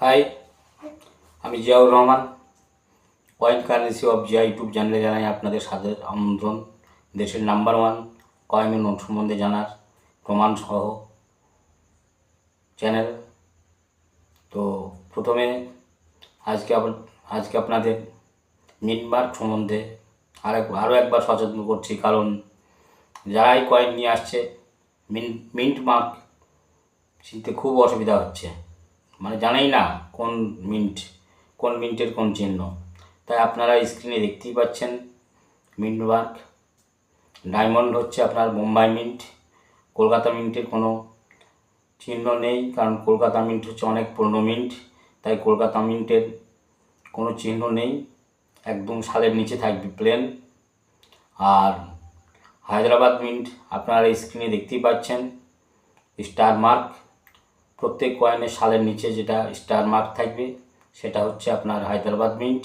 High আমি Ziaur Rahman coin currency of Zia YouTube চ্যানেলে জানাই আপনাদের সাথে আমন্ত্রণ। দেশের নাম্বার ওয়ান কয়েন নোট সম্বন্ধে জানার প্রমাণ সহ চ্যানেল তো প্রথমে আজকে আজকে আপনাদের মিনমার্ক সম্বন্ধে আরেক আরও একবার সচেতন করছি, কারণ যারাই কয়েন নিয়ে আসছে, মিন মিন্ট মার্ক চিনতে খুব অসুবিধা হচ্ছে। মানে জানেই না কোন মিন্ট, কোন মিন্টের কোন চিহ্ন। তাই আপনারা স্ক্রিনে দেখতেই পাচ্ছেন মিন্ট মার্ক ডায়মন্ড হচ্ছে আপনার বোম্বাই মিন্ট। কলকাতা মিন্টের কোনো চিহ্ন নেই, কারণ কলকাতা মিন্ট হচ্ছে অনেক পুরনো মিন্ট, তাই কলকাতা মিন্টের কোনো চিহ্ন নেই। একদম সালের নিচে থাকবে প্লেন। আর হায়দ্রাবাদ মিন্ট আপনারা স্ক্রিনে দেখতেই পাচ্ছেন। Star mark. প্রত্যেক কয়েনের সালের নিচে যেটা স্টার মার্ক থাকবে, সেটা হচ্ছে আপনার হায়দ্রাবাদ মিন্ট,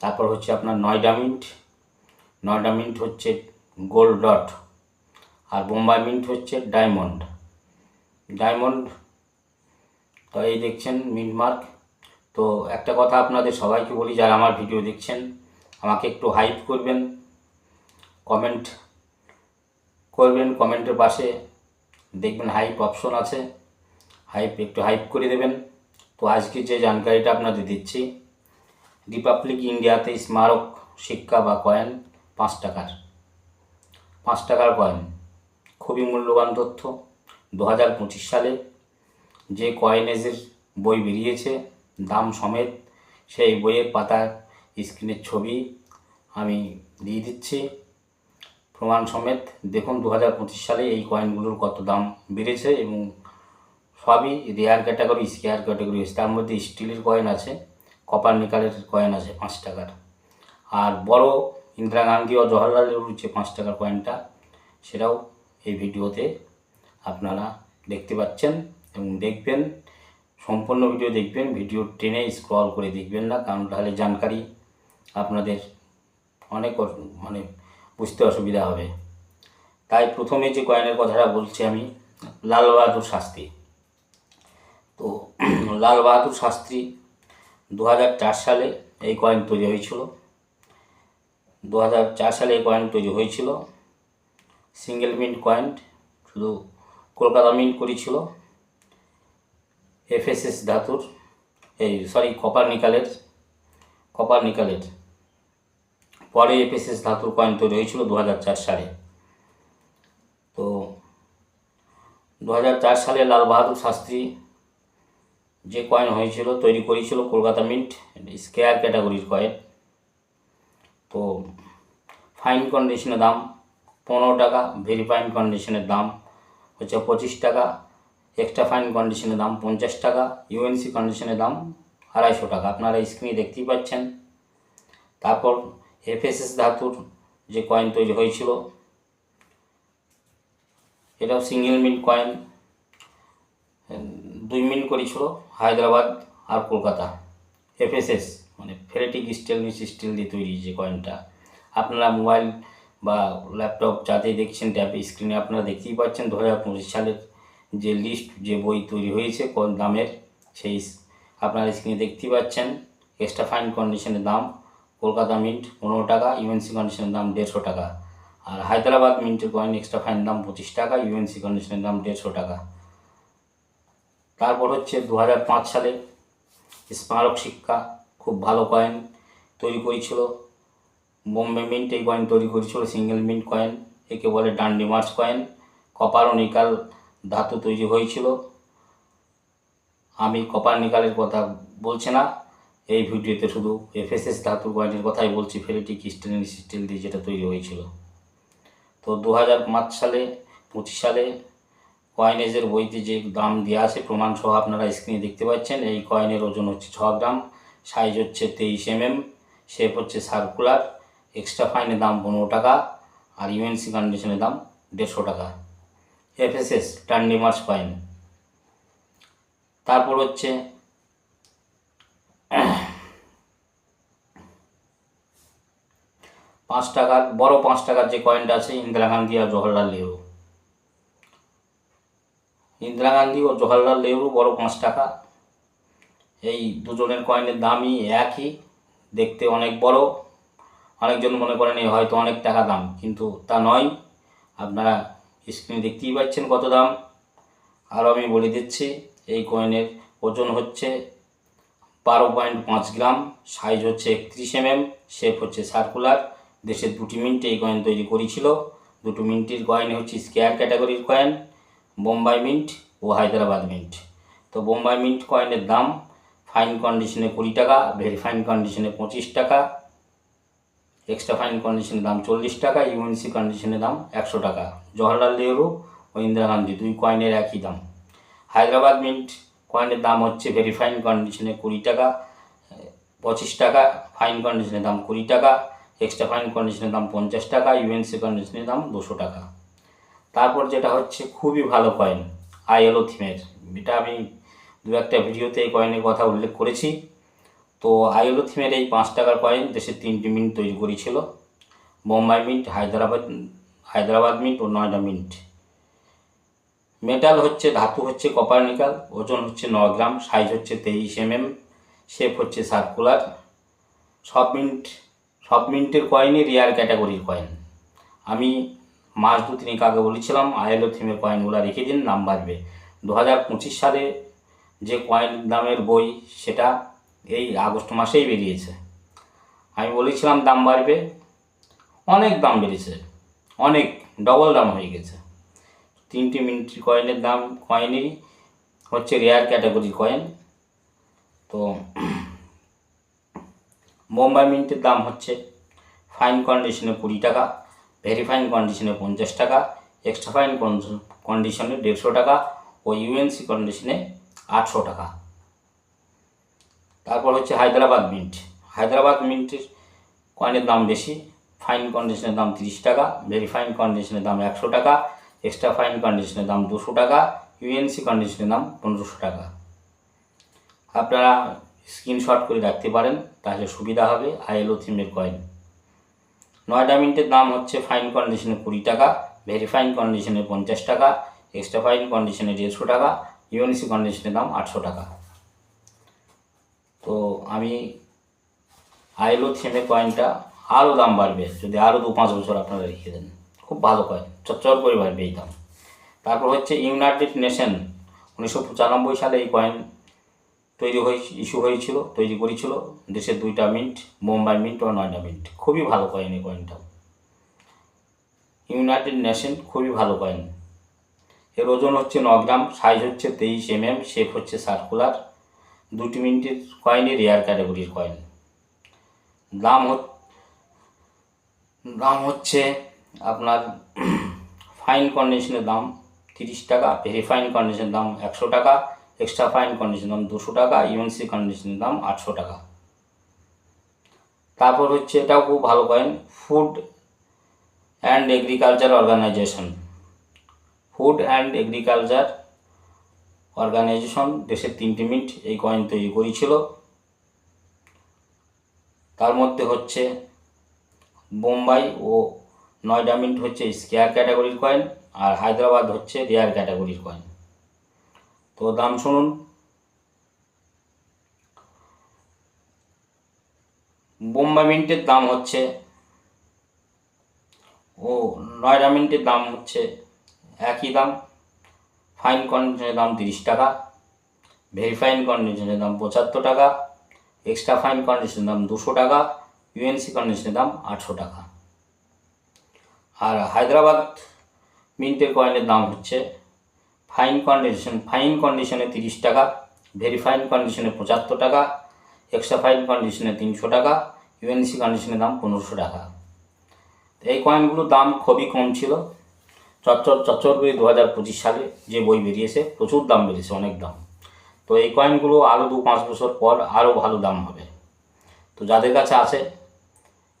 তারপর হচ্ছে আপনার নয়ডা মিন্ট। নয়ডা মিন্ট হচ্ছে গোল্ড ডট, আর বোম্বাই মিন্ট হচ্ছে ডায়মন্ড। ডায়মন্ড, তো এই দেখছেন মিন্ট মার্ক। তো একটা কথা আপনাদের সবাইকে বলি, যারা আমার ভিডিও দেখছেন, আমাকে একটু হাইপ করবেন কমেন্ট করবেন কমেন্টের পাশে দেখবেন হাইপ অপশন আছে। হাইপ একটু হাইপ করে দেবেন। তো আজকে যে জানকারিটা আপনাদের দিচ্ছি রিপাবলিক ইন্ডিয়াতে স্মারক, শিক্ষা বা কয়েন পাঁচ টাকার। পাঁচ টাকার কয়েন খুবই মূল্যবান তথ্য। দু হাজার পঁচিশ সালে যে কয়েনেজের বই বেরিয়েছে, দাম সমেত সেই বইয়ের পাতার স্ক্রিনের ছবি আমি দিয়ে দিচ্ছি। প্রমাণ সমেত দেখুন দু হাজার পঁচিশ সালে এই কয়েনগুলোর কত দাম বেড়েছে এবং সবই রেয়ার ক্যাটাগরি স্কেয়ার ক্যাটাগরি তার মধ্যে স্টিলের কয়েন আছে কপার নিকালের কয়েন আছে, পাঁচ টাকার। আর বড় ইন্দিরা গান্ধী ও জওয়াহরলাল নেহরুর যে পাঁচ টাকার কয়েনটা সেটাও এই ভিডিওতে আপনারা দেখতে পাচ্ছেন এবং দেখবেন, সম্পূর্ণ ভিডিও দেখবেন ভিডিও টেনে স্ক্রল করে দেখবেন না, কারণ তাহলে জানকারি আপনাদের অনেক মানে বুঝতে অসুবিধা হবে। তাই প্রথমে যে কয়েনের কথাটা বলছি আমি, লাল বাহাদুর শাস্ত্রী তো লাল বাহাদুর শাস্ত্রী দু হাজার চার সালে এই কয়েন তৈরি হয়েছিল। দু হাজার চার সালে এই কয়েন তৈরি হয়েছিল। সিঙ্গেল মিন্ট কয়েন শুধু কলকাতা মিন্ট করেছিল। এফএসএস ধাতুর, এই সরি কপার নিকালের কপার নিকালের পরে এফএসএস ধাতুর কয়েন তৈরি হয়েছিল দু হাজার চার সালে। তো দু হাজার চার সালে লাল বাহাদুর শাস্ত্রী যে কয়েন হয়েছিল, তৈরি করেছিল কলকাতা মিন্ট স্কেয়ার ক্যাটাগরির কয়েন তো ফাইন কন্ডিশনের দাম পনেরো টাকা ভেরি ফাইন কন্ডিশনের দাম হচ্ছে পঁচিশ টাকা এক্সট্রা ফাইন কন্ডিশনের দাম পঞ্চাশ টাকা ইউএনসি কন্ডিশনের দাম আড়াইশো টাকা। আপনারা স্ক্রিনে দেখতেই পাচ্ছেন। তারপর এফএসএস ধাতুর যে কয়েন তৈরি হয়েছিল, এটাও সিঙ্গেল মিন্ট কয়েন দুই মিনিট করেছিল হায়দ্রাবাদ আর কলকাতা। এফএসএস মানে ফেরেটিক স্টিল মিস স্টিল দিয়ে তৈরি যে কয়েনটা আপনারা মোবাইল বা ল্যাপটপ যাতেই দেখছেন ট্যাপ স্ক্রিনে আপনারা দেখতেই পাচ্ছেন, দু হাজার পঁচিশ সালের যে লিস্ট যে বই তৈরি হয়েছে, কোন দামের, সেই আপনারা স্ক্রিনে দেখতেই পাচ্ছেন এক্সট্রা ফাইন কন্ডিশনের দাম, কলকাতা মিন্ট পনেরো টাকা ইউএনসি কন্ডিশনের দাম দেড়শো টাকা। আর হায়দ্রাবাদ মিন্টের কয়েন এক্সট্রা ফাইন দাম পঁচিশ টাকা ইউএনসি কন্ডিশনের দাম দেড়শো টাকা। তারপর হচ্ছে দু হাজার পাঁচ সালে স্মারক শিক্ষা, খুব ভালো কয়েন তৈরি করেছিল। বোম্বে মিন্ট এই কয়েন তৈরি করেছিল সিঙ্গেল মিন্ট কয়েন একে বলে ডান্ডি মার্চ কয়েন কপার ও নিকাল ধাতু তৈরি হয়েছিল। আমি কপার নিকালের কথা বলছি না, এই ভিডিওতে শুধু এফএসএস ধাতু কয়েনের কথাই বলছি, ফেরিটিক স্টেনলেস স্টিল দিয়ে যেটা তৈরি হয়েছিল। তো দু হাজার পাঁচ সালে, পঁচিশ সালে কয়েনেজের বইতে যে দাম দেওয়া আছে প্রমাণ সহ আপনারা স্ক্রিনে দেখতে পাচ্ছেন। এই কয়েনের ওজন হচ্ছে ছ গ্রাম সাইজ হচ্ছে তেইশ এমএম শেপ হচ্ছে সার্কুলার এক্সট্রা ফাইনের দাম পনেরো টাকা, আর ইউএনসি কন্ডিশনের দাম দেড়শো টাকা। এফএসএস টান্ডি মার্চ কয়েন তারপর হচ্ছে, পাঁচ টাকার, বড় পাঁচ টাকার যে কয়েনটা আছে, ইন্দিরা গান্ধী আর জওহরলাল নেহরু। ইন্দিরা গান্ধী ও জওহরলাল নেহরু বড় পাঁচ টাকা। এই দুজনের কয়েনের দামই একই, দেখতে অনেক বড়। অনেকজন মনে করেন এই হয়তো অনেক টাকা দাম, কিন্তু তা নয়। আপনারা স্ক্রিনে দেখতেই পাচ্ছেন কত দাম। আরও আমি বলে দিচ্ছি, এই কয়েনের ওজন হচ্ছে বারো পয়েন্ট পাঁচ গ্রাম সাইজ হচ্ছে একত্রিশ এমএম শেপ হচ্ছে সার্কুলার দেশের দুটি মিনিট এই কয়েন তৈরি করেছিল। দুটো মিনিটের কয়েন হচ্ছে স্কেয়ার ক্যাটাগরির কয়েন। বোম্বাই মিন্ট ও হায়দ্রাবাদ মিন্ট। তো বোম্বাই মিন্ট কয়েনের দাম ফাইন কন্ডিশনে কুড়ি টাকা ভেরি ফাইন কন্ডিশনে পঁচিশ টাকা এক্সট্রা ফাইন কন্ডিশনের দাম চল্লিশ টাকা ইউএনসি কন্ডিশনের দাম একশো টাকা। জওয়াহরলাল নেহরু ও ইন্দিরা গান্ধী দুই কয়েনের একই দাম। হায়দ্রাবাদ মিন্ট কয়েনের দাম হচ্ছে ভেরি ফাইন কন্ডিশনে কুড়ি টাকা, পঁচিশ টাকা ফাইন কন্ডিশনের দাম কুড়ি টাকা এক্সট্রা ফাইন কন্ডিশনের দাম পঞ্চাশ টাকা ইউএনসি কন্ডিশনের দাম দুশো টাকা। তারপর যেটা হচ্ছে, খুবই ভালো কয়েন আইএলও থিমের এটা আমি দু একটা ভিডিওতে এই কয়েনের কথা উল্লেখ করেছি। তো আইএলও থিমের এই পাঁচ টাকার কয়েন দেশের তিনটি মিন্ট তৈরি করেছিল। বোম্বাই মিন্ট হায়দ্রাবাদ হায়দ্রাবাদ মিন্ট ও নয়ডা মিন্ট মেটাল হচ্ছে, ধাতু হচ্ছে কপার নিকাল ওজন হচ্ছে ন গ্রাম সাইজ হচ্ছে তেইশ এমএম শেপ হচ্ছে সার্কুলার সব মিন্ট সব মিন্টের কয়েনই রেয়ার ক্যাটাগরির কয়েন আমি মাস দু তিনেক কাকে বলেছিলাম, আইএলও থিমের কয়েনগুলো রেখে দিন দাম বাড়বে দু হাজার পঁচিশ সালে যে কয়েন দামের বই, সেটা এই আগস্ট মাসেই বেরিয়েছে। আমি বলেছিলাম দাম বাড়বে, অনেক দাম বেড়েছে, অনেক ডবল দাম হয়ে গেছে। তিনটি মিনিট কয়েনের দাম কয়েনই হচ্ছে রেয়ার ক্যাটাগরি কয়েন তো বোম্বাই মিন্টের দাম হচ্ছে ফাইন কন্ডিশনে কুড়ি টাকা। ভেরি ফাইন কন্ডিশনে পঞ্চাশ টাকা এক্সট্রা ফাইন কন্ডিশনে দেড়শো টাকা ও ইউএনসি কন্ডিশনে আটশো টাকা। তারপর হচ্ছে হায়দ্রাবাদ মিন্ট হায়দ্রাবাদ মিন্টের কয়েনের দাম বেশি ফাইন কন্ডিশনের দাম তিরিশ টাকা ভেরি ফাইন কন্ডিশনের দাম একশো টাকা এক্সট্রা ফাইন কন্ডিশনের দাম দুশো টাকা ইউএনসি কন্ডিশনের দাম পনেরোশো টাকা। আপনারা স্ক্রিনশট করে রাখতে পারেন, তাহলে সুবিধা হবে আইএলও থিমের কয়েন নয়ডা মিন্টের দাম হচ্ছে ফাইন কন্ডিশনে কুড়ি টাকা ভেরিফাইন কন্ডিশনে পঞ্চাশ টাকা এক্সট্রা ফাইন কন্ডিশনে দেড়শো টাকা ইউএনসি কন্ডিশনের দাম আটশো টাকা। তো আমি আইএলও থিমের কয়েনটা আরও দাম বাড়বে, যদি আরও দু পাঁচ বছর আপনারা রেখে দেন। খুব ভালো কয়েন চচ্চর করে বাড়বে এই দাম। তারপর হচ্ছে ইউনাইটেড নেশন, উনিশশো পঁচানব্বই সালে এই কয়েন তৈরি হয়ে ইস্যু হয়েছিল, তৈরি করেছিল। দেশের দুইটা মিন্ট মুম্বাই মিন্ট ও নয়ডা মিন্ট খুবই ভালো কয়েন এই কয়েনটা ইউনাইটেড নেশন খুবই ভালো কয়েন এর ওজন হচ্ছে ন গ্রাম সাইজ হচ্ছে তেইশ এমএম শেপ হচ্ছে সার্কুলার দুটি মিনিটের কয়েনই রেয়ার ক্যাটাগরির কয়েন দাম দাম হচ্ছে আপনার ফাইন কন্ডিশনের দাম তিরিশ টাকা ভেরি ফাইন কন্ডিশনের দাম একশো টাকা। এক্সট্রা ফাইন কন্ডিশনের দাম দুশো টাকা ইউএনসি কন্ডিশনের দাম আটশো টাকা। তারপর হচ্ছে এটাও খুব ভালো coin food and agriculture organisation food and agriculture organisation দেশের তিনটি মিনিট এই কয়েন তৈরি করেছিল। তার মধ্যে হচ্ছে বোম্বাই ও নয়ডা মিন্ট হচ্ছে স্কেয়ার ক্যাটাগরির কয়েন আর হায়দ্রাবাদ হচ্ছে রেয়ার ক্যাটাগরির কয়েন তো দাম শুনুন। বোম্বাই মিন্টের দাম হচ্ছে, ও নয়ডা মিন্টের দাম হচ্ছে একই দাম। ফাইন কন্ডিশনের দাম তিরিশ টাকা, ভেরি ফাইন কন্ডিশনের দাম পঁচাত্তর টাকা, এক্সট্রা ফাইন কন্ডিশনের দাম দুশো টাকা, ইউএনসি কন্ডিশনের দাম আটশো টাকা। আর হায়দ্রাবাদ মিন্টের কয়েনের দাম হচ্ছে ফাইন কন্ডিশন, ফাইন কন্ডিশনে তিরিশ টাকা, ভেরি ফাইন কন্ডিশনে পঁচাত্তর টাকা, এক্সট্রা ফাইন কন্ডিশনে তিনশো টাকা, ইউএনসি কন্ডিশনের দাম পনেরোশো টাকা। এই কয়েনগুলোর দাম খুবই কম ছিল। চচ্চর চচ্চর করে দু হাজার পঁচিশ সালে যে বই বেরিয়েছে, প্রচুর দাম বেরিয়েছে অনেক দাম। তো এই কয়েনগুলো আরও দু পাঁচ বছর পর আরও ভালো দাম হবে। তো যাদের কাছে আছে,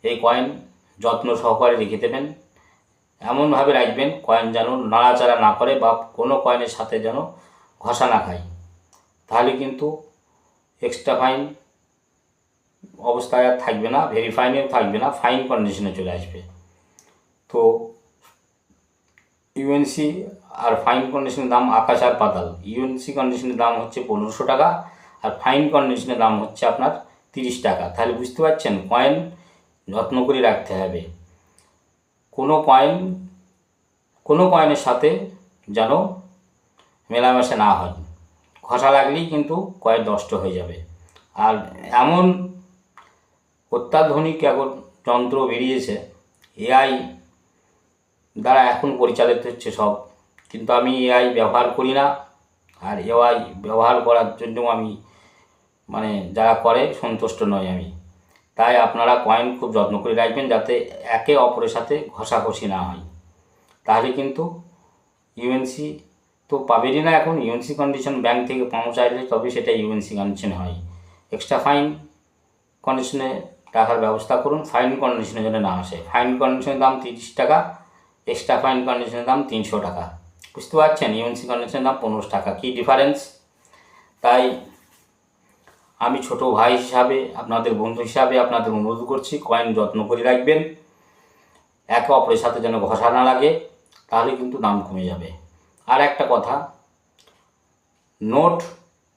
এই কয়েন যত্ন সহকারে রেখে দেবেন। এমনভাবে রাখবেন, কয়েন যেন নাড়াচাড়া না করে বা কোনো কয়েনের সাথে যেন ঘষা না খায়। তাহলে কিন্তু এক্সট্রা ফাইন অবস্থায় আর থাকবে না ভেরি ফাইনেও থাকবে না ফাইন কন্ডিশনে চলে আসবে। তো ইউএনসি আর ফাইন কন্ডিশনের দাম আকাশ আর পাতাল। ইউএনসি কন্ডিশনের দাম হচ্ছে পনেরোশো টাকা আর ফাইন কন্ডিশনের দাম হচ্ছে আপনার তিরিশ টাকা। তাহলে বুঝতে পারছেন, কয়েন যত্ন করে রাখতে হবে। কোনো কয়েন কোনো কয়েনের সাথে যেন মেলামেশা না হয়। ঘষা লাগলেই কিন্তু কয়েন নষ্ট হয়ে যাবে। আর এমন অত্যাধুনিক এখন যন্ত্র বেরিয়েছে এআই দ্বারা এখন পরিচালিত হচ্ছে সব। কিন্তু আমি এআই ব্যবহার করি না, আর এআই ব্যবহার করার জন্য আমি মানে যারা করে সন্তুষ্ট নই আমি। তাই আপনারা কয়েন খুব যত্ন করে রাখবেন যাতে একে অপরের সাথে ঘষাঘষি না হয়। তাহলে কিন্তু ইউএনসি তো পাবেনই না এখন। ইউএনসি কন্ডিশন ব্যাংক থেকে পাওয়া চাইলে তবে সেটা ইউএনসি কন্ডিশন হয়। এক্সট্রা ফাইন কন্ডিশনে টাকার ব্যবস্থা করুন। ফাইন কন্ডিশনের যেন না আসে। ফাইন কন্ডিশনের দাম তিরিশ টাকা এক্সট্রা ফাইন কন্ডিশনের দাম তিনশো টাকা। বুঝতে পারছেন? ইউএনসি কন্ডিশনের দাম পনেরোশো টাকা। কী ডিফারেন্স তাই আমি ছোট ভাই হিসাবে, আপনাদের বন্ধু হিসাবে আপনাদের অনুরোধ করছি কয়েন যত্ন করে রাখবেন। একে অপরের সাথে যেন ঘষা না লাগে, তাহলে কিন্তু দাম কমে যাবে। আর একটা কথা, নোট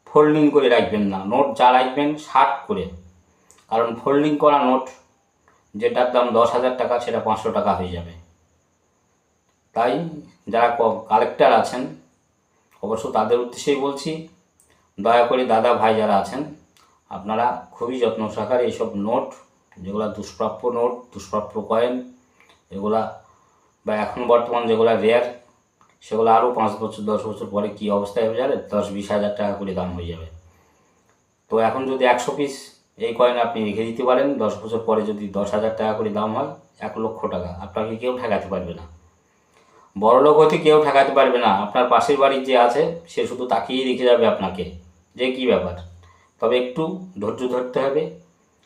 ফোল্ডিং করে রাখবেন না। নোট যা রাখবেন শার্ট করে। কারণ ফোল্ডিং করা নোট, যেটার দাম দশ হাজার টাকা, সেটা পাঁচশো টাকা হয়ে যাবে। তাই যারা কালেক্টার আছেন, অবশ্য তাদের উদ্দেশ্যেই বলছি, দয়া করে দাদা ভাই যারা আছেন আপনারা খুবই যত্ন সহকারে এইসব নোট, যেগুলো দুষ্প্রাপ্য নোট, দুষ্প্রাপ্য কয়েন, এগুলা বা এখন বর্তমান যেগুলো রেয়ার, সেগুলো আরও পাঁচ বছর, দশ বছর পরে কী অবস্থায় হয়ে যাবে? দশ বিশ হাজার টাকা করে দাম হয়ে যাবে। তো এখন যদি একশো পিস এই কয়েন আপনি রেখে দিতে পারেন, দশ বছর পরে যদি দশ হাজার টাকা করে দাম হয়, এক লক্ষ টাকা। আপনাকে কেউ ঠেকাতে পারবে না। বড় লোক হতে কেউ ঠেকাতে পারবে না। আপনার পাশের বাড়ির যে আছে, সে শুধু তাকিয়েই রেখে যাবে আপনাকে। যে কী ব্যাপার? তবে একটু ধৈর্য ধরতে হবে,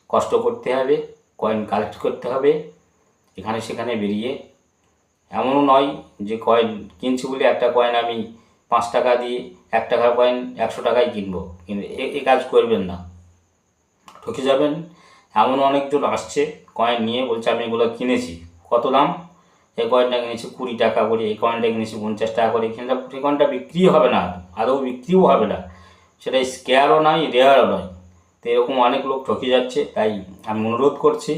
কষ্ট করতে হবে কয়েন কালেক্ট করতে হবে, এখানে সেখানে বেরিয়ে। এমনও নয় যে কয়েন কিনছি বলে একটা কয়েন আমি পাঁচ টাকা দিয়ে এক টাকার কয়েন একশো টাকায় কিনবো। কিন্তু এ- কাজ করবেন না। ঠকে যাবেন। এমন অনেকজন আসছে কয়েন নিয়ে, বলছে আমি এগুলো কিনেছি। কত দাম? এই কয়েনটা কিনেছি কুড়ি টাকা করে, এই কয়েনটা কিনেছি পঞ্চাশ টাকা করে। কিন্তু কয়েনটা বিক্রি হবে না, আদৌ বিক্রিও হবে না। সেটা স্কেয়ারও নয় রেয়ারও নয় তো এরকম অনেক লোক ঠকে যাচ্ছে, তাই আমি অনুরোধ করছি,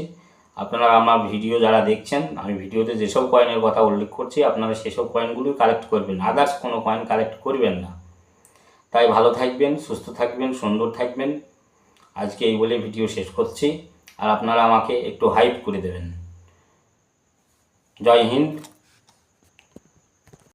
আপনারা আমার ভিডিও যারা দেখছেন, আমি ভিডিওতে যেসব কয়েনের কথা উল্লেখ করছি, আপনারা সেসব কয়েনগুলি কালেক্ট করবেন। আদার্স কোনো কয়েন কালেক্ট করবেন না। তাই ভালো থাকবেন, সুস্থ থাকবেন, সুন্দর থাকবেন। আজকে এই বলে ভিডিও শেষ করছি। আর আপনারা আমাকে একটু হাইপ করে দেবেন। জয় হিন্দ।